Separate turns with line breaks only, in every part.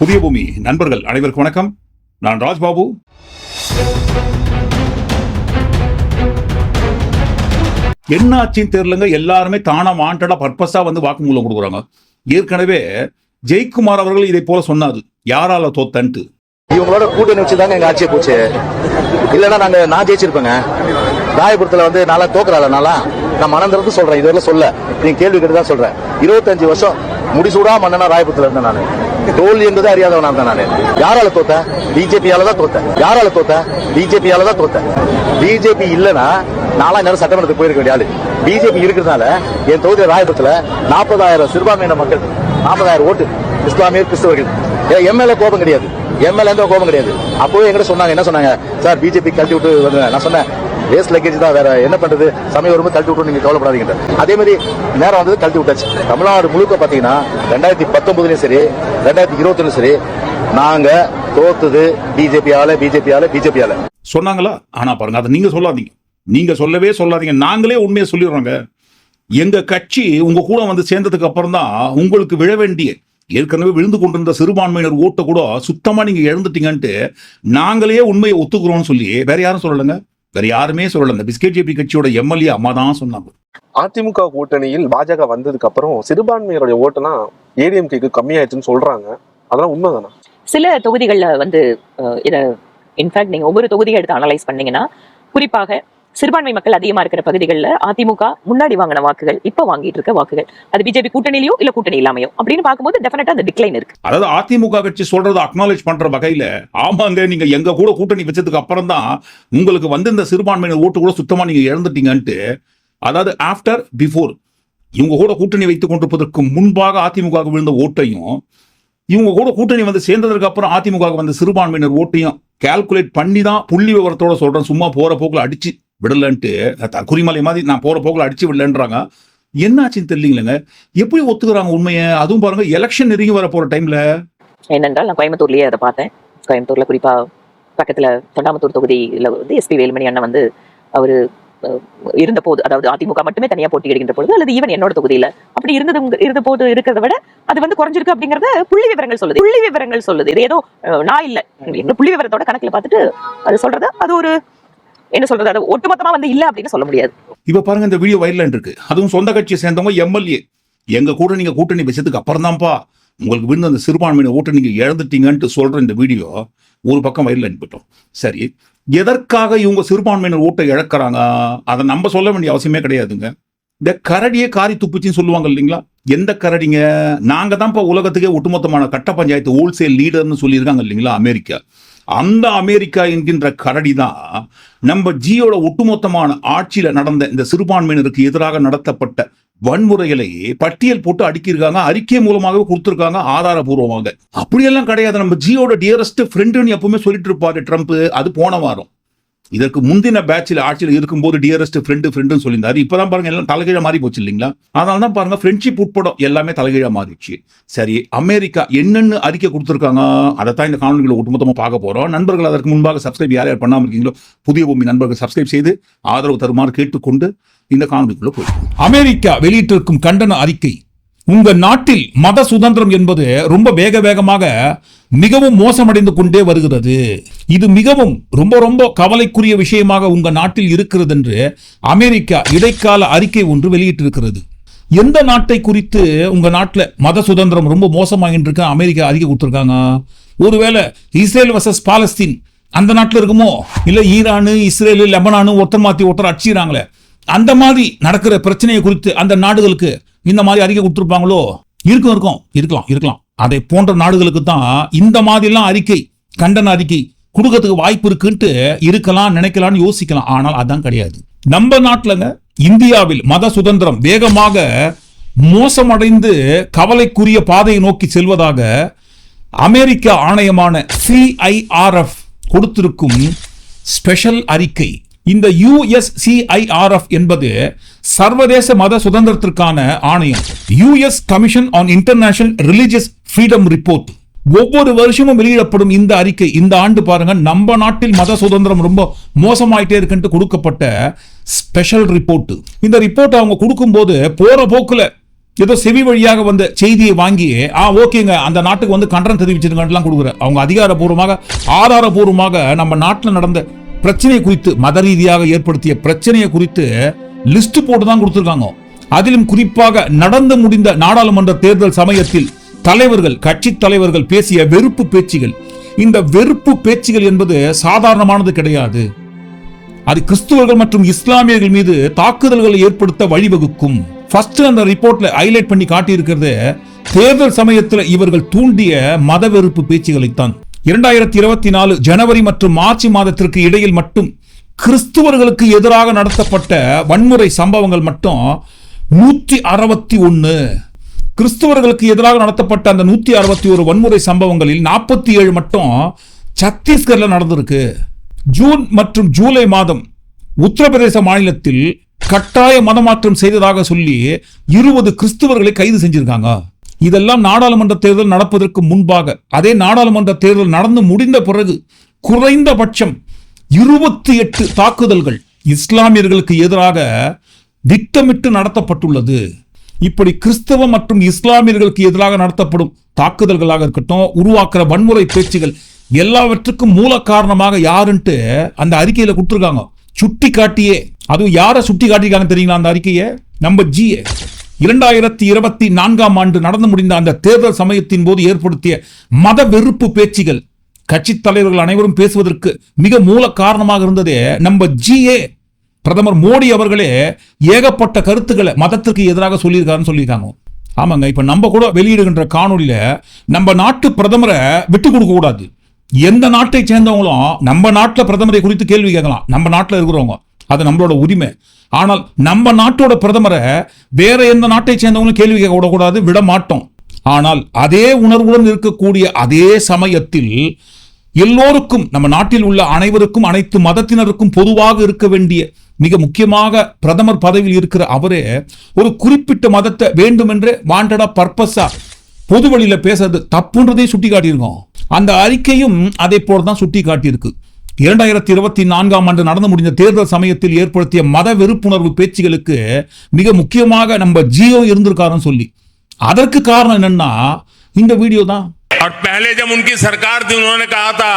புதிய பூமி. நண்பர்கள் அனைவருக்கும் வணக்கம். நான் ராஜ்பாபு. என்னாச்சுன்னு தெரியலங்க. எல்லாருமே தானா வாண்டடா பர்பஸா வந்து வாக்குமூலம் கொடுக்குறாங்க. ஏற்கனவே ஜெயக்குமார் அவர்கள் இதை போல சொன்னாரு. யாரால தோத்தன்ட்டு?
இவங்களோட கூட்டணி வச்சு தாங்க எங்க ஆட்சியை போச்சு. இல்லைன்னா நாங்க நான் ஜெயிச்சிருப்பேங்க. ராயபுரத்துல வந்து நல்லா தோக்குறாள் நாளா நான் மனந்திறந்து சொல்றேன். இதுவரை சொல்ல. நீங்க கேள்வி கேட்டு தான் சொல்றேன். இருபத்தஞ்சு வருஷம் முடிசூடா மன்னனா ராயபுரத்துல இருந்தேன் நான். தோல்வி என்பது அறியாதவனா தான் நான். யாரால தோத்தேன் பிஜேபியால தான் தோத்தேன் யாரால தோத்தேன் பிஜேபியால தான் தோத்தேன் பிஜேபி இல்லனா நாலாம் நேரம் சட்டமன்றத்துக்கு போயிருக்க வேண்டிய ஆளு. பிஜேபி இருக்கிறதுனால என் தொகுதி ராயபுரத்தில் நாற்பதாயிரம் சிறுபான்மையின மக்கள் நாற்பதாயிரம் ஓட்டு இஸ்லாமியர் கிறிஸ்தவர்கள். எம்எல்ஏ கோபம் கிடையாது. எம்எல்ஏ கோபம் கிடையாது. அப்பவே எங்கிட்ட சொன்னாங்க என்ன சொன்னாங்க? சார் பிஜேபி கழட்டி விட்டு வந்து நான் சொன்னேன் வேஸ்ட் லக்கேஜ் தான் வேற என்ன பண்றது? சமயம் வரும்போது கழட்டி விட்டு நீங்க கவலைப்படாதீங்க அதே மாதிரி நேரம் வந்தது கழட்டி விட்டாச்சு. தமிழ்நாடு முழுக்க பாத்தீங்கன்னா ரெண்டாயிரத்தி பத்தொன்பதுலயும் சரி ரெண்டாயிரத்தி இருபத்தி சரி நாங்க தோத்துது பிஜேபியால பிஜேபியால பிஜேபியால.
சொன்னாங்களா? ஆனா பாருங்க அதை நீங்க சொல்லாதீங்க. நீங்க சொல்லவே சொல்லாதீங்க. நாங்களே உண்மையை சொல்லிடுறோங்க. எங்க கட்சி உங்க கூட வந்து சேர்ந்ததுக்கு அப்புறம் தான் உங்களுக்கு விழ வேண்டிய ஏற்கனவே விழுந்து கொண்டிருந்த சிறுபான்மையினர் ஓட்டை கூட சுத்தமா நீங்க இழந்துட்டீங்கன்ட்டு நாங்களே உண்மையை ஒத்துக்கிறோம்னு சொல்லி வேற யாரும் சொல்லலைங்க? வேற யாருமே சொல்லல. இந்த பிஸ்கெட் ஜேபி கட்சியோட எம்எல்ஏ அம்மா தான் சொன்னாங்க.
அதிமுக கூட்டணியில் பாஜக வந்ததுக்கு அப்புறம் சிறுபான்மையினருடைய ஓட்டுலாம் ஏடிஎம்கேக்கு கம்மியாயிடுச்சுன்னு சொல்றாங்க. அதெல்லாம் உண்மைதானா?
சில தொகுதிகளில் வந்து இதை இன்ஃபேக்ட் நீங்க ஒவ்வொரு தொகுதியை எடுத்து அனலைஸ் பண்ணீங்கன்னா குறிப்பாக சிறுபான்மை மக்கள் அதிகமா இருக்கிற பகுதிகளில் அதிமுக முன்னாடி வாங்கின வாக்குகள் இப்ப வாங்கிட்டு இருக்க வாக்குகள். அது பிஜேபி கூட்டணியிலயோ இல்ல கூட்டணி இல்லாமையோ? அப்படின்னு பார்க்கும்போது டெஃபினட்டா அந்த டிக்ளைன் இருக்கு.
அதாவது அதிமுக கட்சி சொல்றதை அக்னாலேஜ் பண்ற வகையில ஆமாங்க நீங்க எங்க கூட கூட்டணி வச்சதுக்கு அப்புறம் தான் உங்களுக்கு வந்து இந்த சிறுபான்மையினர் ஓட்டு கூட சுத்தமா நீங்க இழந்துட்டீங்கன்ட்டு அதாவது ஆஃப்டர் பிஃபோர் இவங்க கூட கூட்டணி வைத்துக் கொண்டிருப்பதற்கு முன்பாக அதிமுக விழுந்த ஓட்டையும் இவங்க கூட கூட்டணி வந்து சேர்ந்ததற்கு அப்புறம் அதிமுக வந்த சிறுபான்மையினர் ஓட்டையும் கால்குலேட் பண்ணி தான் புள்ளி விவரத்தோட சொல்றேன். சும்மா போற போக்குல அடிச்சு விடலன்ட்டு குறிமலை மாதிரி நான் போற போக்கில் அடிச்சு விடலன்றாங்க. என்னாச்சுன்னு தெரியலீங்களேங்க. எப்படி ஒத்துக்கிறாங்க உண்மையை? அதுவும் பாருங்க எலெக்ஷன் நெருங்கி வர போற டைம்ல
என்னென்றால் நான் கோயம்புத்தூர்லயே அதை பார்த்தேன். கோயம்புத்தூர்ல குறிப்பா பக்கத்துல தொண்டாமத்தூர் தொகுதியில வந்து எஸ்பி வேலுமணி அண்ணன் வந்து அவரு இருந்த போது அதாவது அதிமுக மட்டுமே தனியா போட்டியிடுகின்ற பொழுது அல்லது ஈவன் என்னோட தொகுதியில அப்படி இருந்தது இருந்த போது இருக்கிறத விட அது வந்து குறைஞ்சிருக்கு அப்படிங்கறத புள்ளி விவரங்கள் சொல்லுது. புள்ளி விவரங்கள் சொல்லுது. இது ஏதோ நான் இல்ல. எங்க புள்ளி விவரத்தோட கணக்குல பார்த்துட்டு அது சொல்றது. அது ஒரு என்ன சொல்றது? அது ஒட்டுமொத்தமா வந்து இல்ல அப்படின்னு சொல்ல முடியாது.
இப்ப பாருங்க இந்த வீடியோ வைரல் இருக்கு. அதுவும் சொந்த கட்சியை சேர்ந்தவங்க எம்எல்ஏ. எங்க கூட நீங்க கூட்டணி வச்சதுக்கு அப்புறம் தான்ப்பா உங்களுக்கு விழுந்த அந்த சிறுபான்மையின ஓட்டு நீங்க இழந்துட்டீங்கன்ட்டு சொல்ற இந்த வீடியோ ஒரு பக்கம் வயலில் அனுப்பிட்டோம் சரி எதற்காக இவங்க சிறுபான்மையினர் ஓட்டை இழக்கிறாங்க? அதை நம்ம சொல்ல வேண்டிய அவசியமே கிடையாதுங்க. இந்த கரடியே காரி துப்புச்சின்னு சொல்லுவாங்க இல்லைங்களா? எந்த கரடிங்க? நாங்க தான்ப்பா உலகத்துக்கே ஒட்டுமொத்தமான கட்ட பஞ்சாயத்து ஹோல்சேல் லீடர்னு சொல்லியிருக்காங்க இல்லைங்களா அமெரிக்கா. அந்த அமெரிக்கா என்கின்ற கரடி தான் நம்ம ஜியோட ஒட்டுமொத்தமான ஆட்சியில நடந்த இந்த சிறுபான்மையினருக்கு எதிராக நடத்தப்பட்ட வன்முறைகளை பட்டியல் போட்டு அடுக்கியிருக்காங்க அறிக்கை மூலமாகவே கொடுத்துருக்காங்க ஆதாரபூர்வமாக. அப்படியெல்லாம் கிடையாது. நம்ம ஜியோட டியரஸ்ட் ஃப்ரெண்டுன்னு எப்பவுமே சொல்லிட்டு இருப்பாரு ட்ரம்ப். அது போன வாரம். இதற்கு முந்தின பேட்சில் ஆட்சியில் இருக்கும்போது டியரஸ்ட் ஃப்ரெண்டு ஃப்ரெண்டுன்னு சொல்லியிருந்தாரு. இப்போதான் பாருங்க எல்லாம் தலைகீழ மாறி போச்சு இல்லைங்களா? அதனால தான் பாருங்க ஃப்ரெண்ட்ஷிப் உட்படம் எல்லாமே தலைகீழ மாறிடுச்சு. சரி அமெரிக்கா என்னென்னு அறிக்கை கொடுத்துருக்காங்க அதை தான் இந்த காணொலிகளை ஒட்டுமொத்தமாக பார்க்க போறோம். நண்பர்கள் அதற்கு முன்பாக சப்ஸ்கிரைப் யார் யார் பண்ணாமல் இருக்கீங்களோ புதிய பூமி நண்பர்கள் சப்ஸ்கிரைப் செய்து ஆதரவு தருமாறு கேட்டுக்கொண்டு இந்த காணொலிக்குள்ள போய் அமெரிக்கா வெளியிட்டிருக்கும் கண்டன அறிக்கை உங்க நாட்டில் மத சுதந்திரம் என்பது ரொம்ப வேக வேகமாக மிகவும் மோசமடைந்து கொண்டே வருகிறது. இது மிகவும் ரொம்ப ரொம்ப கவலைக்குரிய விஷயமாக உங்க நாட்டில் இருக்கிறது என்று அமெரிக்கா இடைக்கால அறிக்கை ஒன்று வெளியிட்டிருக்கிறது. எந்த நாட்டை குறித்து உங்க நாட்டில் மத சுதந்திரம் ரொம்ப மோசமாகிட்டு இருக்கு அமெரிக்கா அறிக்கை கொடுத்துருக்காங்க. ஒருவேளை இஸ்ரேல் வர்சஸ் பாலஸ்தீன் அந்த நாட்டில் இருக்குமோ? இல்லை ஈரானு இஸ்ரேலு லெபனானு ஒருத்தர் மாற்றி ஒருத்தர் அடிச்சுறாங்களே அந்த மாதிரி நடக்கிற பிரச்சனையை குறித்து அந்த நாடுகளுக்கு இந்த மாதிரி அறிக்கை கொடுத்துருப்பாங்களோ? இருக்கும் இருக்கும். இருக்கலாம் இருக்கலாம். அதை போன்ற நாடுகளுக்கு தான் இந்த மாதிரிலாம் அறிக்கை கண்டன அறிக்கை கொடுக்கறதுக்கு வாய்ப்பு இருக்குன்ட்டு இருக்கலாம் நினைக்கலாம்னு யோசிக்கலாம். ஆனால் அதான் கிடையாது. நம்ம நாட்டிலங்க இந்தியாவில் மத சுதந்திரம் வேகமாக மோசமடைந்து கவலைக்குரிய பாதையை நோக்கி செல்வதாக அமெரிக்க ஆணையமான சிஐஆர்எஃப் கொடுத்திருக்கும் ஸ்பெஷல் அறிக்கை இந்த யுஎஸ்சிஐஆர்எஃப் என்பது சர்வதேச மத சுதந்திரத்திற்கான ஆணையம். US commission on international religious freedom report ஒவ்வொரு வருஷமும் வெளியிடப்படும் இந்த அறிக்கை இந்த ஆண்டு பாருங்க நம்ம நாட்டில் மத சுதந்திரம் ரொம்ப மோசமாயிட்டே இருக்குன்ட்டு கொடுக்கப்பட்ட ஸ்பெஷல் ரிப்போர்ட் இந்த ரிப்போர்ட் அவங்க கொடுக்கும்போது போற போக்குல ஏதோ செவி வழியாக வந்த செய்தியை வாங்கி ஆ ஓகேங்க அந்த நாட்டுக்கு வந்து கண்டனம் தெரிவிச்சிருக்கலாம் கொடுக்குற அவங்க அதிகாரப்பூர்வமாக ஆதாரபூர்வமாக நம்ம நாட்டில் நடந்த பிரச்சனை குறித்து மத ரீதியாக ஏற்படுத்திய பிரச்சனையை குறித்து லிஸ்ட் போட்டு தான் கொடுத்துருக்காங்க. அதிலும் குறிப்பாக நடந்து முடிந்த நாடாளுமன்ற தேர்தல் சமயத்தில் தலைவர்கள் கட்சி தலைவர்கள் பேசிய வெறுப்பு பேச்சுகள். இந்த வெறுப்பு பேச்சுகள் என்பது சாதாரணமானது கிடையாது. அது கிறிஸ்துவர்கள் மற்றும் இஸ்லாமியர்கள் மீது தாக்குதல்களை ஏற்படுத்த வழிவகுக்கும். ஃபர்ஸ்ட் அந்த ரிப்போர்ட்ல ஹைலைட் பண்ணி காட்டியிருக்கிறது தேர்தல் சமயத்தில் இவர்கள் தூண்டிய மத வெறுப்பு பேச்சுகளைத்தான். இரண்டாயிரத்தி இருபத்தி நாலு ஜனவரி மற்றும் மார்ச் மாதத்திற்கு இடையில் மட்டும் கிறிஸ்துவர்களுக்கு எதிராக நடத்தப்பட்ட வன்முறை சம்பவங்கள் மட்டும் நூற்றி அறுபத்தி ஒன்று கிறிஸ்துவர்களுக்கு எதிராக நடத்தப்பட்ட அந்த நூற்றி அறுபத்தி ஒரு வன்முறை சம்பவங்களில் நாற்பத்தி ஏழு மட்டும் சத்தீஸ்கரில் நடந்திருக்கு. ஜூன் மற்றும் ஜூலை மாதம் உத்தரப்பிரதேச மாநிலத்தில் கட்டாய மதமாற்றம் செய்ததாக சொல்லி இருபது கிறிஸ்துவர்களை கைது செஞ்சிருக்காங்க. இதெல்லாம் நாடாளுமன்ற தேர்தல் நடப்பதற்கு முன்பாக அதே நாடாளுமன்ற தேர்தல் நடந்து முடிந்த பிறகு குறைந்தபட்சம் இருபத்தி எட்டு தாக்குதல்கள் இஸ்லாமியர்களுக்கு எதிராக திட்டமிட்டு நடத்தப்பட்டுள்ளது. இப்படி கிறிஸ்தவ மற்றும் இஸ்லாமியர்களுக்கு எதிராக நடத்தப்படும் தாக்குதல்களாக இருக்கட்டும் உருவாக்குற வன்முறை பேச்சுகள் எல்லாவற்றுக்கும் மூல காரணமாக யாருன்ட்டு அந்த அறிக்கையில் கொடுத்துருக்காங்க. சுட்டி காட்டியே அதுவும் யாரை சுட்டி காட்டியிருக்காங்க தெரியுங்களா அந்த அறிக்கையை? நம்ம ஜிஏ. இரண்டாயிரத்தி இருபத்தி நான்காம் ஆண்டு நடந்து முடிந்த அந்த தேர்தல் சமயத்தின் போது ஏற்படுத்திய மத வெறுப்பு பேச்சுகள் கட்சி தலைவர்கள் அனைவரும் பேசுவதற்கு மிக மூல காரணமாக இருந்ததே நம்ம ஜிஏ பிரதமர் மோடி அவர்களே ஏகப்பட்ட கருத்துக்களை மதத்திற்கு எதிராக சொல்லியிருக்காருன்னு சொல்லியிருக்காங்க. ஆமாங்க இப்ப நம்ம கூட வெளியிடுகின்ற காணொளியில நம்ம நாட்டு பிரதமரை விட்டு கொடுக்க கூடாது. எந்த நாட்டை சேர்ந்தவங்களும் நம்ம நாட்டில் பிரதமரை குறித்து கேள்வி கேட்கலாம். நம்ம நாட்டில் இருக்கிறவங்க. அது நம்மளோட உரிமை. ஆனால் நம்ம நாட்டோட பிரதமரை வேற எந்த நாட்டை சேர்ந்தவங்களும் கேள்வி கேட்க விடக்கூடாது விட மாட்டோம். ஆனால் அதே உணர்வுடன் இருக்கக்கூடிய அதே சமயத்தில் எல்லோருக்கும் நம்ம நாட்டில் உள்ள அனைவருக்கும் அனைத்து மதத்தினருக்கும் பொதுவாக இருக்க வேண்டிய மிக முக்கியமாக பிரதமர் பதவியில் இருக்கிற அவரே ஒரு குறிப்பிட்ட மதத்தை வேண்டுமென்றே வாண்டடா பர்பஸா பொது வழியில பேசுறது தப்புன்றதை சுட்டி காட்டியிருக்கோம் அந்த அறிக்கையும் அதே போல தான் சுட்டி காட்டியிருக்கு இரண்டாயிரத்தி இருபத்தி நான்காம் ஆண்டு நடந்து முடிந்த தேர்தல் சமயத்தில் ஏற்படுத்திய மத வெறுப்புணர்வு பேச்சுகளுக்கு மிக முக்கியமாக நம்ம ஜியோ இருந்திருக்காருன்னு சொல்லி. அதற்கு காரணம் என்னன்னா இந்த வீடியோ தான்
और पहले जब उनकी सरकार थी उन्होंने कहा था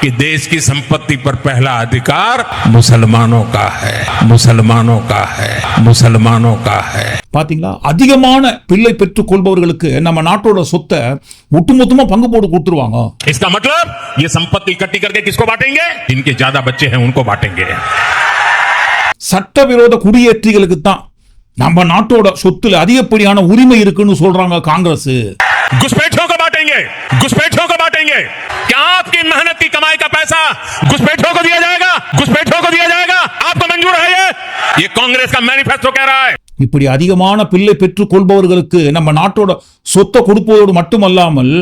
कि देश की संपत्ति पर पहला अधिकार मुसलमानों का है मुसलमानों का है मुसलमानों का है
பாத்தீங்களா அதிகமான பிள்ளை பெற்றுக் கொள்பவர்களுக்கு நம்ம நாட்டோட சொத்தை ஒட்டுமொத்தமா பங்கு போட்டு கொடுத்துருவாங்க
इसका मतलब ये संपत्ति इकट्ठी करके किसको बांटेंगे जिनके ज्यादा बच्चे हैं उनको बांटेंगे
சட்டவிரோத குடியேற்றிகளுக்கு தான் நம்ம நாட்டோட சொத்துல அதிகப்படியான உரிமை இருக்குன்னு சொல்றாங்க காங்கிரஸ்
घुसपैठियों को बांटेंगे घुसपैठियों को बांटेंगे क्या आपकी मेहनत की कमाई का पैसा घुसपैठियों को दिया जाएगा घुसपैठियों को दिया जाएगा आपको मंजूर है ये ये कांग्रेस का मैनिफेस्टो कह रहा है
இப்படி அதிகமான பிள்ளை பெற்றுக் கொள்பவர்களுக்கு நம்ம நாட்டோட சொத்தை கொடுப்பதோடு மட்டுமல்லாமல்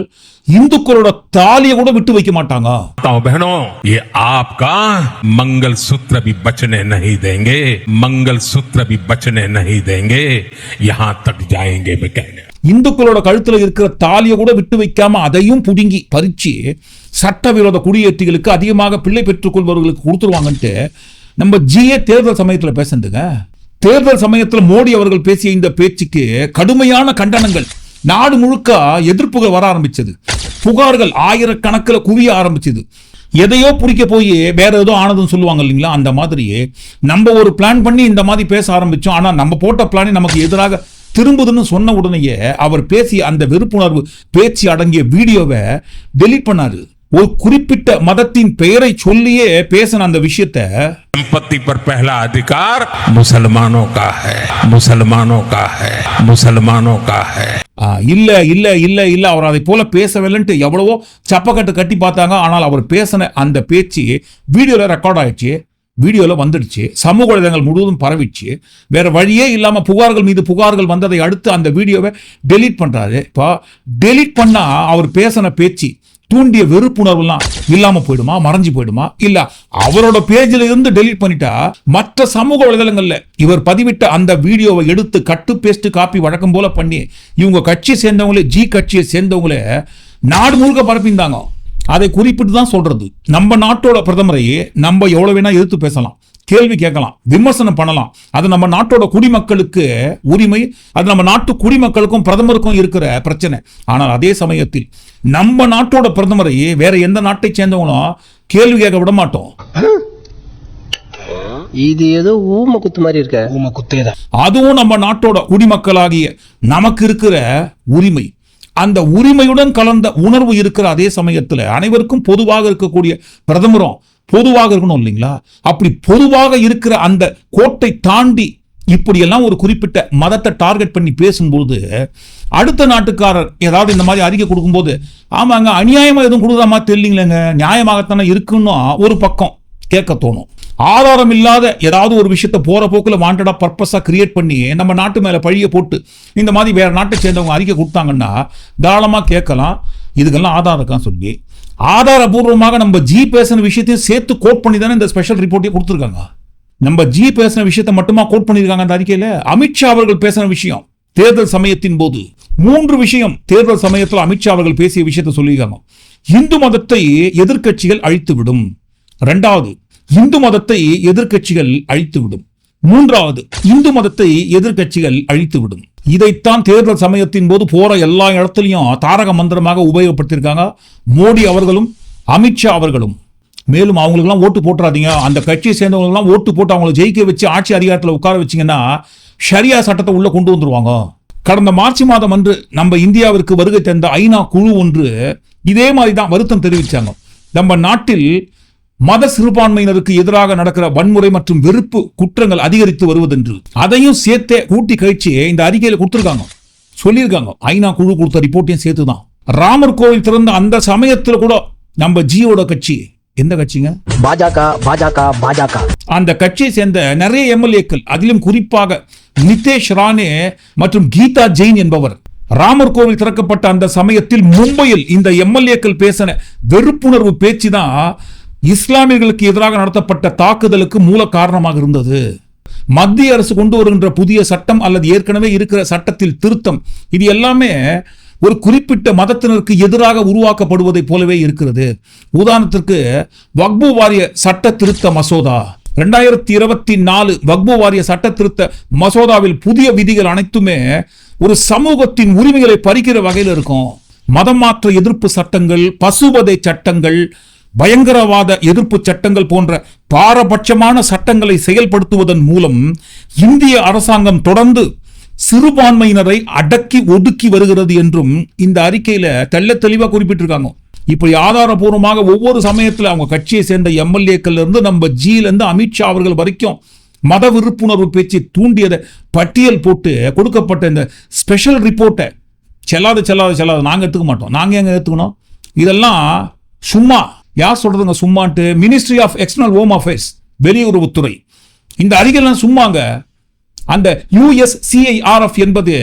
இந்துக்களோட தாலியை கூட விட்டு வைக்க மாட்டாங்க
माताओं बहनों ये आपका मंगल सूत्र भी बचने नहीं देंगे मंगल सूत्र भी बचने नहीं देंगे यहां तक जाएंगे मैं कहने
இந்துக்களோட கழுத்தில் இருக்கிற தாலியை கூட விட்டு வைக்காம அதையும் புடுங்கி பறித்து சட்டவிரோத குடியேற்றிகளுக்கு அதிகமாக பிள்ளை பெற்றுக்கொள்பவர்களுக்கு கொடுத்துருவாங்கன்ட்டு நம்ம ஜிஏ தேர்தல் சமயத்தில் பேசுனதுங்க. தேர்தல் சமயத்தில் மோடி அவர்கள் பேசிய இந்த பேச்சுக்கு கடுமையான கண்டனங்கள். நாடு முழுக்க எதிர்ப்புகள் வர ஆரம்பிச்சது. புகார்கள் ஆயிரக்கணக்கில் குவிய ஆரம்பிச்சது. எதையோ பிடிக்க போய் வேற ஏதோ ஆனதுன்னு சொல்லுவாங்க இல்லைங்களா? அந்த மாதிரி நம்ம ஒரு பிளான் பண்ணி இந்த மாதிரி பேச ஆரம்பித்தோம் ஆனால் நம்ம போட்ட பிளானே நமக்கு எதிராக திரும்புதுன்னு சொன்ன உடனேயே அவர் பேசிய அந்த வெறுப்புணர்வு பேச்சு அடங்கிய வீடியோவை டெலீட் பண்ணாரு ஒரு குறிப்பிட்ட மதத்தின் பெயரை சொல்லியே பேசின அந்த விஷயத்த
संपत्ति पर पहला अधिकार मुसलमानों का है मुसलमानों का है मुसलमानों का है
ஆ, இல்ல இல்ல இல்ல இல்ல அவர் அதை போல பேசவில்லைன்ட்டு எவ்வளவோ சப்பக்கட்டு கட்டி பார்த்தாங்க ஆனால் அவர் பேசின அந்த பேச்சு வீடியோல ரெக்கார்ட் ஆயிடுச்சு வீடியோவில் வந்துடுச்சு. சமூக வலைதளங்கள் முழுவதும் பரவிச்சு வேற வழியே இல்லாமல் புகார்கள் மீது புகார்கள் வந்ததை அடுத்து அந்த வீடியோவை டெலீட் பண்ணுறாரு இப்போ டெலீட் பண்ணால் அவர் பேசின பேச்சு தூண்டிய வெறுப்புணர்வுலாம் இல்லாமல் போயிடுமா? மறைஞ்சு போயிடுமா? இல்லை அவரோட பேஜில் இருந்து டெலீட் பண்ணிட்டா மற்ற சமூக வலைதளங்களில் இவர் பதிவிட்ட அந்த வீடியோவை எடுத்து கட்டு பேஸ்ட் காப்பி வழக்கம் போல பண்ணி இவங்க கட்சியை சேர்ந்தவங்களே ஜி கட்சியை சேர்ந்தவங்களே நாடு முழுக்க பரப்பியிருந்தாங்க. அதை குறிப்பிட்டு தான் சொல்றது. நம்ம நாட்டோட பிரதமரையே நம்ம எவ்வளவு வேணா எதிர்த்து பேசலாம் கேள்வி கேட்கலாம் விமர்சனம் பண்ணலாம். அது நம்ம நாட்டோட குடிமக்களுக்கு உரிமை அது நம்ம நாட்டு குடிமக்களுக்கும் பிரதமருக்கும் இருக்கிற பிரச்சனை. ஆனால் அதே சமயத்தில் நம்ம நாட்டோட பிரதமரை வேற எந்த நாட்டை சேர்ந்தவங்களும் கேள்வி கேட்க விட மாட்டோம்.
இது ஏதோ ஊம குத்து மாதிரி இருக்க. ஊம குத்தேதான்
அதுவும் நம்ம நாட்டோட குடிமக்களாகிய நமக்கு இருக்கிற உரிமை. அந்த உரிமையுடன் கலந்த உணர்வு இருக்கிற அதே சமயத்தில் அனைவருக்கும் பொதுவாக இருக்கக்கூடிய பிரதமரும் பொதுவாக இருக்கணும் இல்லைங்களா? அப்படி பொதுவாக இருக்கிற அந்த கோட்டை தாண்டி இப்படியெல்லாம் ஒரு குறிப்பிட்ட மதத்தை டார்கெட் பண்ணி பேசும்போது அடுத்த நாட்டுக்காரர் ஏதாவது இந்த மாதிரி அறிக்கை கொடுக்கும்போது ஆமாங்க அநியாயமாக எதுவும் கொடுக்குற மாதிரி தெரியலீங்களேங்க நியாயமாகத்தானே இருக்குன்னா ஒரு பக்கம் கேட்க தோணும். ஆதாரம் இல்லாத ஏதாவது ஒரு விஷயத்த போகிற போக்கில் வாண்டடாக பர்பஸாக கிரியேட் பண்ணி நம்ம நாட்டு மேலே பழிய போட்டு இந்த மாதிரி வேறு நாட்டை சேர்ந்தவங்க அறிக்கை கொடுத்தாங்கன்னா தாராளமாக கேட்கலாம். இதுக்கெல்லாம் ஆதாரம் இருக்கான்னு சொல்லி. ஆதாரபூர்வமாக நம்ம ஜி பேசின விஷயத்தையும் சேர்த்து கோட் பண்ணி தானே இந்த ஸ்பெஷல் ரிப்போர்ட்டே கொடுத்துருக்காங்க. நம்ம ஜி பேசின விஷயத்தை மட்டுமா கோட் பண்ணியிருக்காங்க அந்த அறிக்கையில்? அமித்ஷா அவர்கள் பேசின விஷயம் தேர்தல் சமயத்தின் போது. மூன்று விஷயம் தேர்தல் சமயத்தில் அமித்ஷா அவர்கள் பேசிய விஷயத்தை சொல்லியிருக்காங்க. இந்து மதத்தை எதிர்க்கட்சிகள் அழித்துவிடும். ரெண்டாவது இந்து மதத்தை எதிர்க்கட்சிகள் அழித்துவிடும். மூன்றாவது இந்து மதத்தை எதிர்க்கட்சிகள் அழித்துவிடும். இதைத்தான் தேர்தல் சமயத்தின் போது போற எல்லா இடத்துலையும் தாரக மந்திரமாக உபயோகப்படுத்தியிருக்காங்க. மோடி அவர்களும் அமித்ஷா அவர்களும். மேலும் அவங்களுக்கெல்லாம் ஓட்டு போட்டுறாதீங்க. அந்த கட்சியை சேர்ந்தவங்களுக்குலாம் ஓட்டு போட்டு அவங்களை ஜெயிக்க வச்சு ஆட்சி அதிகாரத்தில் உட்கார வச்சீங்கன்னா ஷரியா சட்டத்தை உள்ளே கொண்டு வந்துருவாங்க. கடந்த மார்ச் மாதம் அன்று நம்ம இந்தியாவிற்கு வருகை தந்த ஐநா குழு ஒன்று இதே மாதிரி தான் வருத்தம் தெரிவித்தாங்க நம்ம நாட்டில் மத சிறுபான்மையினருக்கு எதிராக நடக்கிற வன்முறை மற்றும் வெறுப்பு குற்றங்கள் அதிகரித்து வருவதென்று. அதையும் சேர்த்தே கூட்டி கழிச்சு இந்த அறிக்கையில கொடுத்துருக்காங்க. சொல்லியிருக்காங்க. ஐநா குழு கொடுத்த ரிப்போர்ட்டையும் சேர்த்து தான் ராமர் கோவில் திறந்த அந்த சமயத்துல கூட நம்ம ஜியோட கட்சி எந்த கட்சிங்க?
பாஜக பாஜக பாஜக.
அந்த கட்சியை சேர்ந்த நிறைய எம்எல்ஏக்கள் அதிலும் குறிப்பாக நிதேஷ் ரானே மற்றும் கீதா ஜெயின் என்பவர். ராமர் கோவில் திறக்கப்பட்ட அந்த சமயத்தில் மும்பையில் இந்த எம்எல்ஏக்கள் பேசின வெறுப்புணர்வு பேச்சு தான் இஸ்லாமியர்களுக்கு எதிராக நடத்தப்பட்ட தாக்குதலுக்கு மூல காரணமாக இருந்தது. மத்திய அரசு கொண்டு வருகின்ற புதிய சட்டம் அல்லது ஏற்கனவே இருக்கிற சட்டத்தில் திருத்தம் இது எல்லாமே ஒரு குறிப்பிட்ட மதத்தினருக்கு எதிராக உருவாக்கப்படுவதைப் போலவே இருக்கிறது. உதாரணத்திற்கு வக்பு வாரிய சட்ட திருத்த மசோதா. ரெண்டாயிரத்தி இருபத்தி நாலு வக்பு வாரிய சட்ட திருத்த மசோதாவில் புதிய விதிகள் அனைத்துமே ஒரு சமூகத்தின் உரிமைகளை பறிக்கிற வகையில் இருக்கும். மதம் மாற்ற எதிர்ப்பு சட்டங்கள் பசுவதை சட்டங்கள் பயங்கரவாத எதிர்ப்பு சட்டங்கள் போன்ற பாரபட்சமான சட்டங்களை செயல்படுத்துவதன் மூலம் இந்திய அரசாங்கம் தொடர்ந்து சிறுபான்மையினரை அடக்கி ஒதுக்கி வருகிறது என்றும் இந்த அறிக்கையில தெள்ள தெளிவாக குறிப்பிட்டிருக்காங்க. இப்படி ஆதாரபூர்வமாக ஒவ்வொரு சமயத்தில் அவங்க கட்சியை சேர்ந்த எம்எல்ஏக்கள் இருந்து நம்ம ஜியிலேருந்து அமித்ஷா அவர்கள் வரைக்கும் மத விருப்புணர்வு பேச்சை தூண்டியதை பட்டியல் போட்டு கொடுக்கப்பட்ட இந்த ஸ்பெஷல் ரிப்போர்ட்டை செல்லாது செல்லாது செல்லாது. நாங்கள் எடுத்துக்க மாட்டோம். நாங்கள் எங்கே எடுத்துக்கணும் இதெல்லாம் சும்மா யார் சொல்றதுங்க சும்மான்ட்டு? Ministry of external home affairs வெளியுறவுத்துறை இந்த அறிக்கைலாம் சும்மாங்க. அந்த யுஎஸ்சிஐஆர்எஃப் என்பது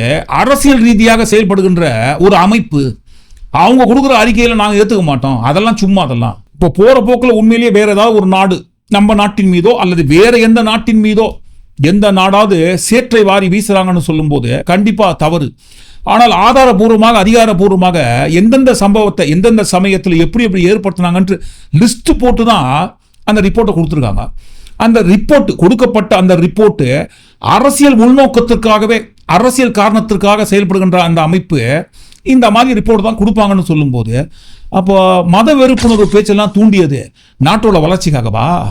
அரசியல் ரீதியாக செயல்படுகின்ற ஒரு அமைப்பு. அவங்க கொடுக்குற அறிக்கையில நாங்க ஏத்துக்க மாட்டோம். அதெல்லாம் சும்மா அதெல்லாம். இப்போ போற போக்கில் உண்மையிலேயே வேற ஏதாவது ஒரு நாடு நம்ம நாட்டின் மீதோ அல்லது வேற எந்த நாட்டின் மீதோ எந்த நாடாவது சேற்றை வாரி வீசுறாங்கன்னு சொல்லும்போது கண்டிப்பா தவறு. ஆனால் ஆதாரபூர்வமாக அதிகாரப்பூர்வமாக எந்தெந்த சம்பவத்தை எந்தெந்த சமயத்தில் எப்படி எப்படி ஏற்படுத்தினாங்கன்ட்டு லிஸ்ட்டு போட்டு தான் அந்த ரிப்போர்ட்டை கொடுத்துருக்காங்க. அந்த ரிப்போர்ட் கொடுக்கப்பட்ட அந்த ரிப்போர்ட்டு அரசியல் உள்நோக்கத்திற்காகவே அரசியல் காரணத்திற்காக செயல்படுகின்ற அந்த அமைப்பு இந்த மாதிரி ரிப்போர்ட் தான் கொடுப்பாங்கன்னு சொல்லும்போது அப்போ மத வெறுப்புணர்வு பேச்செல்லாம் தூண்டியது நாட்டோட வளர்ச்சிக்காகவா?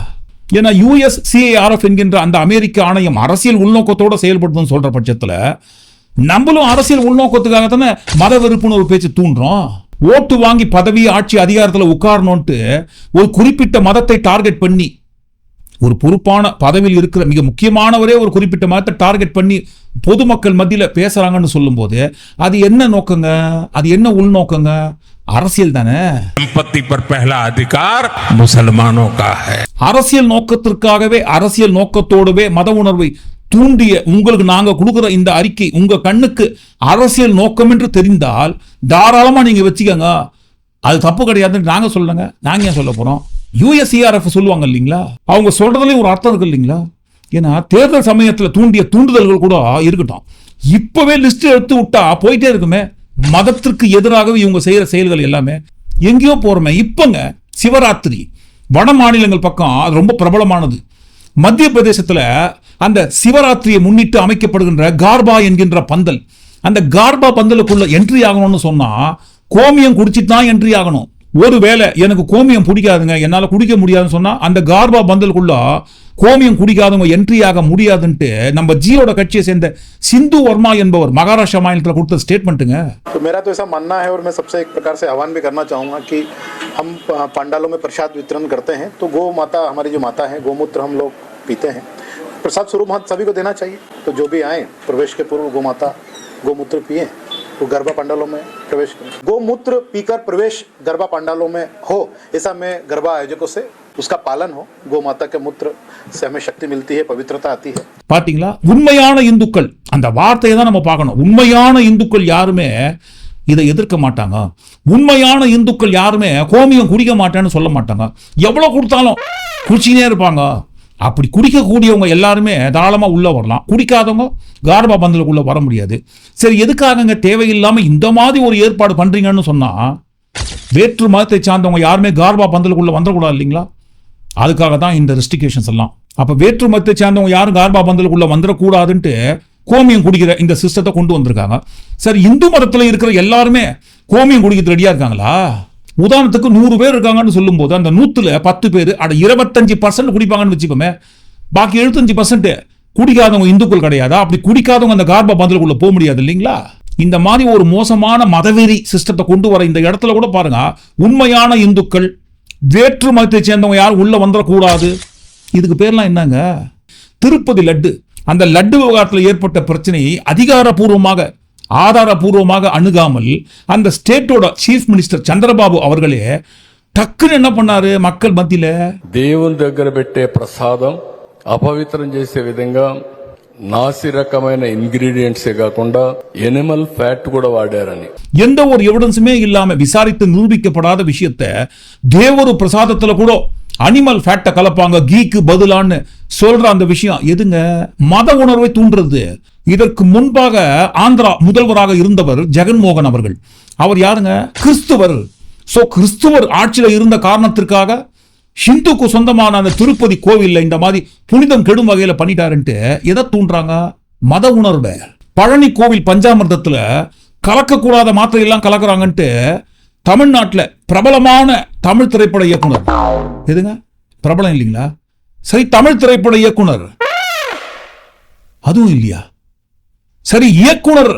ஏன்னா யூஎஸ் சிஏஆர்எஃப் என்கின்ற அந்த அமெரிக்க ஆணையம் அரசியல் உள்நோக்கத்தோட செயல்படுதுன்னு சொல்ற பட்சத்தில் நம்மளும் அரசியல் உள்நோக்கத்துக்காக தானே மத வெறுப்புன்னு பேச்சு தூண்டுறோம்? ஓட்டு வாங்கி பதவி ஆட்சி அதிகாரத்தில் உட்காரணும்ட்டு ஒரு குறிப்பிட்ட மதத்தை டார்கெட் பண்ணி ஒரு பொறுப்பான பதவியில் இருக்கிற மிக முக்கியமானவரே ஒரு குறிப்பிட்ட மதத்தை டார்கெட் பண்ணி பொதுமக்கள் மத்தியில் பேசுகிறாங்கன்னு சொல்லும்போது அது என்ன நோக்கங்க? அது என்ன உள்நோக்கங்க? அரசியல் தானே.
சம்பத்தி பர்
அரசியல் நோக்கத்திற்காகவே அரசியல் நோக்கத்தோடவே மத உணர்வை தூண்டிய உங்களுக்கு நாங்கள் கொடுக்குற இந்த அறிக்கை உங்கள் கண்ணுக்கு அரசியல் நோக்கம் என்று தெரிந்தால் தாராளமாக நீங்கள் வச்சுக்கோங்க. அது தப்பு கிடையாதுன்னு நாங்கள் சொல்லுங்க நாங்கள் ஏன் சொல்ல போகிறோம் யூஎஸ்சிஆர்எஃப் சொல்லுவாங்க இல்லைங்களா? அவங்க சொல்கிறதுலேயும் ஒரு அர்த்தம் இருக்கு இல்லைங்களா? ஏன்னா தேர்தல் சமயத்தில் தூண்டிய தூண்டுதல்கள் கூட இருக்கட்டும். இப்போவே லிஸ்ட் எடுத்து விட்டா போயிட்டே இருக்குமே. மதத்திற்கு எதிராகவே இவங்க செய்கிற செயல்கள் எல்லாமே. எங்கேயோ போகிறோமே இப்போங்க சிவராத்திரி. வட மாநிலங்கள் பக்கம் அது ரொம்ப பிரபலமானது. மத்திய பிரதேசத்தில் அந்த சிவராத்திரியை முன்னிட்டு அமைக்கப்படுகின்ற கார்பா என்கின்ற பந்தல் அந்த கார்பா பந்தலுக்குள்ள என்ட்ரி ஆகணும்னு சொன்னா கோமியம் குடிச்சிட்டு தான் என்ட்ரி ஆகணும் ஒருவேளை எனக்கு கோமியம் பிடிக்காதுங்க என்னால குடிக்க முடியாதுன்னு சொன்னா அந்த கார்பா பந்தலுக்குள்ள கோமியம் குடிக்காதவங்க என்ட்ரி ஆக முடியாதுன்ட்டு நம்ம ஜியோட கட்சியை சேர்ந்த சிந்து வர்மா என்பவர் மகாராஷ்டிரா மாநிலத்தில் கொடுத்த ஸ்டேட்மெண்ட்டுங்க
तो मेरा तो ऐसा मानना है और मैं सबसे एक प्रकार से आह्वान भी करना चाहूँगा कि हम प- पंडालों में प्रसाद वितरण करते हैं तो गौ माता हमारी जो माता है गौमूत्र हम लोग पीते हैं प्रसाद स्वरूप हम सभी को देना चाहिए तो जो भी आए प्रवेश के पूर्व गौ माता गौमूत्र पिए वो गरबा पंडालों में प्रवेश करें गौमूत्र पीकर प्रवेश गरबा पंडालों में हो ऐसा मैं गरबा आयोजकों से उसका पालन हो गौ माता के मूत्र से हमें शक्ति मिलती है पवित्रता आती है
பாத்தீங்களா உண்மையான இந்துக்கள் அந்த வார்த்தையை தான் நம்ம பார்க்கணும் உண்மையான இந்துக்கள் யாருமே இதை எதிர்க்க மாட்டாங்க உண்மையான இந்துக்கள் யாருமே கோமியம் குடிக்க மாட்டேன்னு சொல்ல மாட்டாங்க எவ்வளவு கொடுத்தாலும் குடிச்சினே இருப்பாங்க அப்படி குடிக்கக்கூடியவங்க எல்லாருமே தாராளமாக உள்ளே வரலாம். குடிக்காதவங்க கார்பா பந்தலுக்குள்ளே வர முடியாது. சரி எதுக்காகங்க தேவையில்லாமல் இந்த மாதிரி ஒரு ஏற்பாடு பண்ணுறீங்கன்னு சொன்னால் வேற்று மதத்தை சார்ந்தவங்க யாருமே கார்பா பந்தலுக்குள்ளே வந்துடக்கூடாது இல்லைங்களா? அதுக்காக தான் இந்த ரெஸ்ட்ரிகேஷன்ஸ் எல்லாம். அப்போ வேற்று மதத்தை சேர்ந்தவங்க யாரும் கார்பா பந்தலுக்குள்ளே வந்துடக்கூடாதுன்ட்டு கோமியம் குடிக்கிற இந்த சிஸ்டத்தை கொண்டு வந்திருக்காங்க. சரி இந்து மதத்தில் இருக்கிற எல்லாருமே கோமியம் குடிக்கிறது ரெடியாக இருக்காங்களா? உதாரணத்துக்கு நூறு பேர் இருக்காங்கன்னு சொல்லும்போது அந்த நூத்துல பத்து பேர் அட இருபத்தஞ்சு பர்சன்ட் குடிப்பாங்கன்னு வச்சுக்கோமே. பாக்கி எழுபத்தஞ்சு பர்சன்ட் குடிக்காதவங்க இந்துக்கள் கிடையாதா? அப்படி குடிக்காதவங்க அந்த கார்ப பந்தலுக்குள்ள போக முடியாது இல்லைங்களா? இந்த மாதிரி ஒரு மோசமான மதவெறி சிஸ்டத்தை கொண்டு வர இந்த இடத்துல கூட பாருங்க. உண்மையான இந்துக்கள் வேற்று மதத்தை சேர்ந்தவங்க யாரும் உள்ள வந்துடக்கூடாது. இதுக்கு பேர்லாம் என்னங்க? திருப்பதி லட்டு. அந்த லட்டு விவகாரத்தில் ஏற்பட்ட பிரச்சனையை அதிகாரப்பூர்வமாக ஆதாரபூர்வமாக அணுகாமல் அந்த ஸ்டேட்டோட சீஃப் மினிஸ்டர் சந்திரபாபு அவர்களே டக்குன்னு என்ன பண்ணாரு மக்கள் மத்தியில
దేవుని దగ్గర పెట్టే ప్రసాదం అపవిత్రం చేసే విధంగా నాసి రకమైన ఇంగ్రీడియంట్సే కాకుండా ఎనిమల్ ఫ్యాట్ కూడా వాడారని
எந்த ஒரு எவிடன்ஸுமே இல்லாம விசாரித்து நிரூபிக்கப்படாத விஷயத்த தேவரு பிரசாதத்துல கூட அனிமல் ஃபேட்டை கலப்பாங்க கீக்கு பதிலான்னு சொல்ற அந்த விஷயம் எதுங்க மத உணர்வை தூண்டுறது இதற்கு முன்பாக ஆந்திரா முதல்வராக இருந்தவர் ஜெகன்மோகன் அவர்கள். அவர் யாருங்க? கிறிஸ்துவர். ஸோ கிறிஸ்துவர் ஆட்சியில் இருந்த காரணத்திற்காக ஹிந்துக்கு சொந்தமான அந்த திருப்பதி கோவில்ல இந்த மாதிரி புனிதம் கெடும் வகையில பண்ணிட்டாருன்ட்டு எதை தூண்டுறாங்க? மத உணர்வை. பழனி கோவில் பஞ்சாமிர்தத்துல கலக்கக்கூடாத மாத்திரை எல்லாம் கலக்குறாங்கன்ட்டு தமிழ்நாட்டில் பிரபலமான தமிழ் திரைப்பட இயக்குனர். எதுங்க? பிரபலம் இல்லைங்களா? சரி தமிழ் திரைப்பட இயக்குனர். அதுவும் இல்லையா? சரி இயக்குனர்.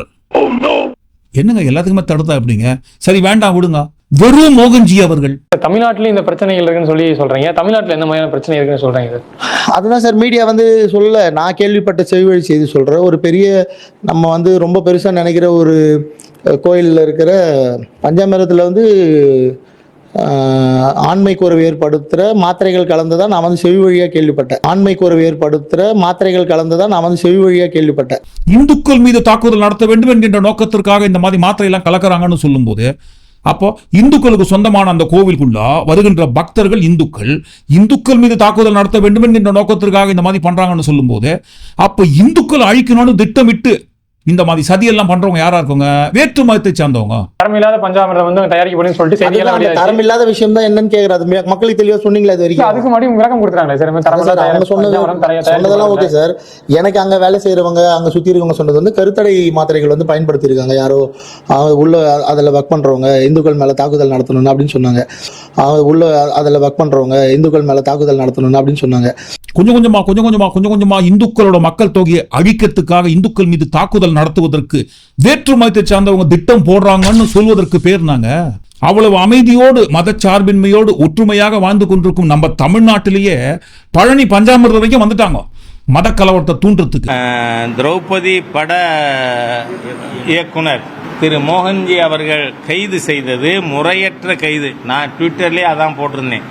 என்னங்க எல்லாத்துக்குமே தடுத்தா எப்படிங்க? சரி வேண்டாம் விடுங்க. வெறும் மோகன்ஜி அவர்கள்.
தமிழ்நாட்டிலும் இந்த பிரச்சனைகள் இருக்குன்னு சொல்லி சொல்றீங்க. தமிழ்நாட்டுல என்ன மாதிரியான பிரச்சனை இருக்குன்னு சொல்றீங்க சார்
அதுதான் சார் மீடியா வந்து சொல்லல. நான் கேள்விப்பட்ட செவிவழி செய்தி சொல்கிறேன் ஒரு பெரிய நம்ம வந்து ரொம்ப பெருசாக நினைக்கிற ஒரு கோயிலில் இருக்கிற பஞ்சாமிரத்தில் வந்து ஆண்மை குறைவு ஏற்படுத்துகிற மாத்திரைகள் கலந்ததா நான் வந்து செவி வழியாக கேள்விப்பட்டேன். ஆண்மை குறைவு ஏற்படுத்துகிற மாத்திரைகள் கலந்ததா நான் வந்து செவி வழியாக கேள்விப்பட்டேன்.
இந்துக்கள் மீது தாக்குதல் நடத்த வேண்டும் என்கின்ற நோக்கத்திற்காக இந்த மாதிரி மாத்திரையெல்லாம் கலக்கிறாங்கன்னு சொல்லும்போது அப்போ இந்துக்களுக்கு சொந்தமான அந்த கோவிலுக்குள்ளா வருகின்ற பக்தர்கள் இந்துக்கள் இந்துக்கள் மீது தாக்குதல் நடத்த வேண்டும் என்கின்ற நோக்கத்திற்காக இந்த மாதிரி பண்றாங்கன்னு சொல்லும்போது அப்போ இந்துக்கள் அழிக்கணும்னு திட்டமிட்டு இந்த மாதிரி சதியெல்லாம் பண்றவங்க யாரா இருக்குங்க வேற்று மதத்தை சார்ந்தவங்க.
தரமில்லாத பஞ்சாமிரதம் வந்து தயாரிக்கப்படுன்னு சொல்லிட்டு செய்தியெல்லாம்
அதுதான் அந்த
வெளியாச்சு.
தரம் இல்லாத விஷயம் தான் என்னன்னு ம- மக்களுக்கு தெளிவாக சொன்னீங்களா இது வரைக்கும்.
அதுக்கு முன்னாடி விளக்கம் கொடுத்துறாங்களே சார். தரமில்லாத
அவங்க சொன்னது சொன்னதெல்லாம் ஓகே. சார். எனக்கு அங்க வேலை செய்யறவங்க அங்க சுத்தி இருக்கவங்க சொன்னது வந்து கருத்தடை மாத்திரைகள் வந்து பயன்படுத்தி இருக்காங்க யாரோ அவங்க உள்ள அதுல ஒர்க் பண்றவங்க இந்துக்கள் மேல தாக்குதல் நடத்தணும் அப்படின்னு சொன்னாங்க. அவங்க உள்ள அதுல ஒர்க் பண்றவங்க இந்துக்கள் மேல தாக்குதல் நடத்தணும் அப்படின்னு சொன்னாங்க.
கொஞ்சம் கொஞ்சமா கொஞ்சம் கொஞ்சமா கொஞ்சம் கொஞ்சமா இந்துக்களோட மக்கள் தொகையை அழிக்கிறதுக்காக இந்துக்கள் மீது தாக்குதல் நடத்துவதற்கு வேற்று மதத்தை சார்ந்தவங்க திட்டம் போடுறாங்கன்னு சொல்வதற்கு பேர் நாங்க. அவ்வளவு அமைதியோடு மதச்சார்பின்மையோடு ஒற்றுமையாக வாழ்ந்து கொண்டிருக்கும் நம்ம தமிழ்நாட்டிலேயே பழனி பஞ்சாமிர்தம் வரைக்கும் வந்துட்டாங்க மத கலவரத்தை தூண்டுறதுக்கு.
திரௌபதி பட இயக்குனர் திரு மோகன்ஜி அவர்கள் கைது செய்தது முறையற்ற கைது. நான் ட்விட்டர்லேயே அதான் போட்டிருந்தேன்.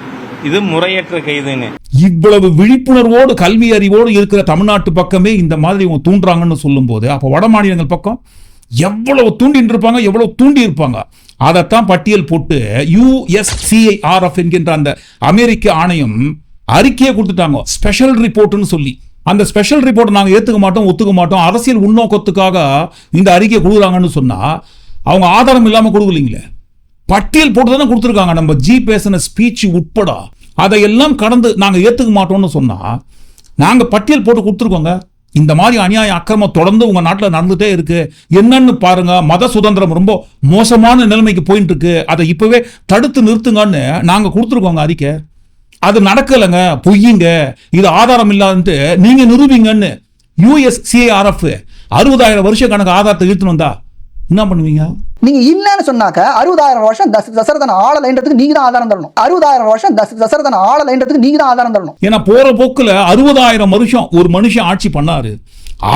இது முறையற்ற கைதுன்னு.
இவ்வளவு விழிப்புணர்வோடு கல்வி அறிவோடு இருக்கிற தமிழ்நாட்டு பக்கமே இந்த மாதிரி இவங்க தூண்டுறாங்கன்னு சொல்லும்போது அப்போ வட மாநிலங்கள் பக்கம் எவ்வளவு தூண்டின் இருப்பாங்க எவ்வளவு தூண்டி இருப்பாங்க. அதைத்தான் பட்டியல் போட்டு யுஎஸ்சிஐஆர்எஃப் என்கின்ற அந்த அமெரிக்க ஆணையம் அறிக்கையை கொடுத்துட்டாங்க. ஸ்பெஷல் ரிப்போர்ட்னு சொல்லி. அந்த ஸ்பெஷல் ரிப்போர்ட் நாங்கள் ஏற்றுக்க மாட்டோம் ஒத்துக்க மாட்டோம். அரசியல் உள்நோக்கத்துக்காக இந்த அறிக்கையை கொடுக்குறாங்கன்னு சொன்னால் அவங்க ஆதாரம் இல்லாமல் கொடுக்கலீங்களே? பட்டியல் போட்டு தானே கொடுத்துருக்காங்க. நம்ம ஜி பேசின ஸ்பீச் உட்பட அதையெல்லாம் கடந்து நாங்கள் ஏற்றுக்க மாட்டோம்னு சொன்னால் நாங்கள் பட்டியல் போட்டு கொடுத்துருக்கோங்க. இந்த மாதிரி அநியாய அக்கிரமம் தொடர்ந்து உங்கள் நாட்டில் நடந்துகிட்டே இருக்கு. என்னன்னு பாருங்க மத சுதந்திரம் ரொம்ப மோசமான நிலைமைக்கு போயிட்டு இருக்கு அதை இப்போவே தடுத்து நிறுத்துங்கன்னு நாங்கள் கொடுத்துருக்கோங்க அறிக்கை. அது நடக்கலைங்க பொய்யுங்க. இது ஆதாரம் இல்லாதன்ட்டு நீங்கள் நிரூபிங்கன்னு யூஎஸ்சிஆர்எஃப் அறுபதாயிரம் வருஷ கணக்கு ஆதாரத்தை இழுத்துன்னு வந்தா என்ன பண்ணுவீங்க?
நீங்க இல்லன்னு சொன்னாக்க அறுபதாயிரம் வருஷம் தச- தசரதன் ஆளலைன்றதுக்கு நீங்க தான் ஆதாரம் தரணும். அறுபதாயிரம் வருஷம் தச- தசரதன் ஆளலைன்றதுக்கு நீங்க தான் ஆதாரம் தரணும்.
ஏன்னா போற போக்குல அறுபதாயிரம் வருஷம் ஒரு மனுஷன் ஆட்சி பண்ணாரு.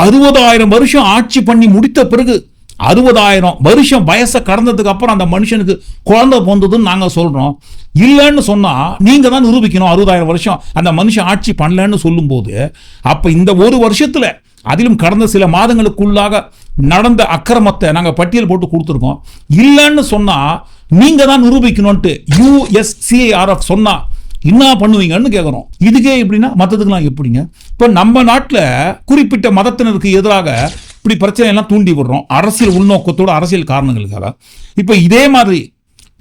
அறுபதாயிரம் வருஷம் ஆட்சி பண்ணி முடித்த பிறகு அறுபதாயிரம் வருஷம் வயசை கடந்ததுக்கு அப்புறம் அந்த மனுஷனுக்கு குழந்தை பிறந்ததுன்னு நாங்க சொல்றோம். இல்லைன்னு சொன்னா நீங்க தான் நிரூபிக்கணும் அறுபதாயிரம் வருஷம் அந்த மனுஷன் ஆட்சி பண்ணலன்னு சொல்லும்போது அப்ப இந்த ஒரு வருஷத்துல அதிலும் கடந்த சில மாதங்களுக்குள்ளாக நடந்த அக்கிரமத்தை நாங்கள் பட்டியல் போட்டு கொடுத்துருக்கோம். இல்லைன்னு சொன்னால் நீங்கள் தான் நிரூபிக்கணும்ட்டு யூஎஸ்சிஐஆர்எஃப் சொன்னால் என்ன பண்ணுவீங்கன்னு கேட்குறோம் இதுக்கே எப்படின்னா மற்றதுக்கெல்லாம் எப்படிங்க? இப்போ நம்ம நாட்டில் குறிப்பிட்ட மதத்தினருக்கு எதிராக இப்படி பிரச்சனையெல்லாம் தூண்டி விடுறோம். அரசியல் உள்நோக்கத்தோட அரசியல் காரணங்களுக்காக. இப்போ இதே மாதிரி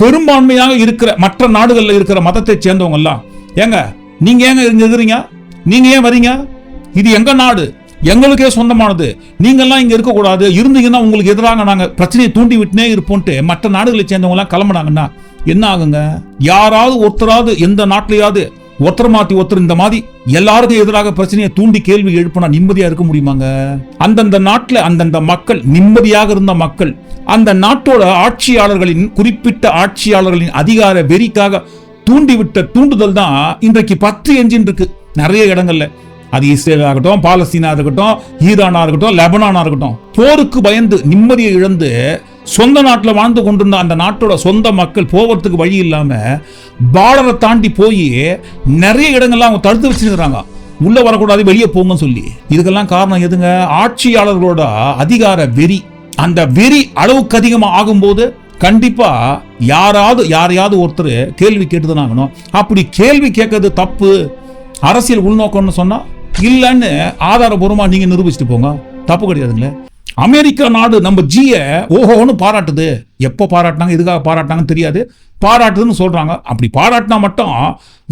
பெரும்பான்மையாக இருக்கிற மற்ற நாடுகளில் இருக்கிற மதத்தை சேர்ந்தவங்கெல்லாம் ஏங்க நீங்கள் ஏங்க இங்கே இருக்கிறீங்க? நீங்கள் ஏன் வரீங்க? இது எங்கள் நாடு? எங்களுக்கே சொந்தமானது. நீங்கள்லாம் இங்கே இருக்கக்கூடாது. இருந்தீங்கன்னா உங்களுக்கு எதிராக நாங்கள் பிரச்சனையை தூண்டி விட்டுனே இருப்போம்ட்டு மற்ற நாடுகளை சேர்ந்தவங்களாம் கிளம்புனாங்கன்னா என்ன ஆகுங்க? யாராவது ஒருத்தராவது எந்த நாட்டிலையாவது ஒருத்தர் மாத்தி ஒருத்தர் இந்த மாதிரி எல்லாருக்கும் எதிராக பிரச்சனையை தூண்டி கேள்வி எழுப்பினா நிம்மதியா இருக்க முடியுமாங்க? அந்தந்த நாட்டில் அந்தந்த மக்கள் நிம்மதியாக இருந்த மக்கள் அந்த நாட்டோட ஆட்சியாளர்களின் குறிப்பிட்ட ஆட்சியாளர்களின் அதிகார வெறிக்காக தூண்டிவிட்ட தூண்டுதல் தான் இன்றைக்கு பத்து என்ஜின் இருக்கு. நிறைய இடங்கள்ல. அது இஸ்ரேலாக இருக்கட்டும் பாலஸ்தீனா இருக்கட்டும் ஈரானா இருக்கட்டும் லெபனானா இருக்கட்டும் போருக்கு பயந்து நிம்மதியை இழந்து சொந்த நாட்டில் வாழ்ந்து கொண்டிருந்த அந்த நாட்டோட சொந்த மக்கள் போவதுக்கு வழி இல்லாமல் பார்டரை தாண்டி போய் நிறைய இடங்கள்லாம் அவங்க தடுத்து வச்சிருக்கிறாங்க. உள்ளே வரக்கூடாது வெளியே போங்கன்னு சொல்லி. இதுக்கெல்லாம் காரணம் எதுங்க? ஆட்சியாளர்களோட அதிகார வெறி. அந்த வெறி அளவுக்கு அதிகமாக ஆகும்போது கண்டிப்பாக யாராவது யாரையாவது ஒருத்தர் கேள்வி கேட்டுதான் ஆகணும் அப்படி கேள்வி கேட்கறது தப்பு. அரசியல் உள்நோக்கம்னு சொன்னால் இல்லைன்னு ஆதாரபூர்வமாக நீங்கள் நிரூபிச்சுட்டு போங்க. தப்பு கிடையாதுங்களே. அமெரிக்கா நாடு நம்ம ஜியை ஓஹோன்னு பாராட்டுது. எப்போ பாராட்டினாங்க எதுக்காக பாராட்டினாங்கன்னு தெரியாது. பாராட்டுதுன்னு சொல்கிறாங்க அப்படி பாராட்டினா மட்டும்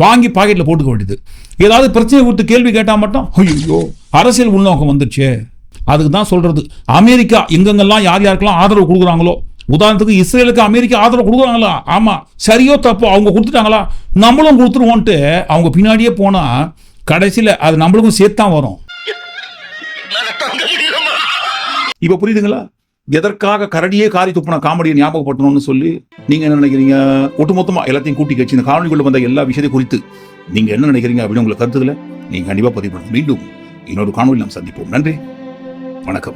வாங்கி பாக்கெட்டில் போட்டுக்க வேண்டியது. ஏதாவது பிரச்சனை கொடுத்து கேள்வி கேட்டால் மட்டும் ஐயோ அரசியல் உள்நோக்கம் வந்துருச்சு. அதுக்கு தான் சொல்கிறது அமெரிக்கா எங்கெங்கெல்லாம் யார் யாருக்கெல்லாம் ஆதரவு கொடுக்குறாங்களோ? உதாரணத்துக்கு இஸ்ரேலுக்கு அமெரிக்கா ஆதரவு கொடுக்குறாங்களா? ஆமாம் சரியோ தப்போ அவங்க கொடுத்துட்டாங்களா? நம்மளும் கொடுத்துருவோன்ட்டு அவங்க பின்னாடியே போனால் கடைசியில் அது நம்மளுக்கும் சேர்த்தான் வரும். இப்போ புரியுதுங்களா? எதற்காக கரடியே காரி துப்புன காமெடியை ஞாபகப்படுத்தணும்னு சொல்லி நீங்கள் என்ன நினைக்கிறீங்க? ஒட்டுமொத்தமாக எல்லாத்தையும் கூட்டி கட்சி இந்த காணொலிக்குள்ள வந்த எல்லா விஷயத்தையும் குறித்து நீங்கள் என்ன நினைக்கிறீங்க அப்படின்னு உங்களுக்கு கருத்துக்களை நீங்கள் கண்டிப்பாக பதிவு பண்ணுங்க மீண்டும் இன்னொரு காணொலி நாம் சந்திப்போம். நன்றி. வணக்கம்.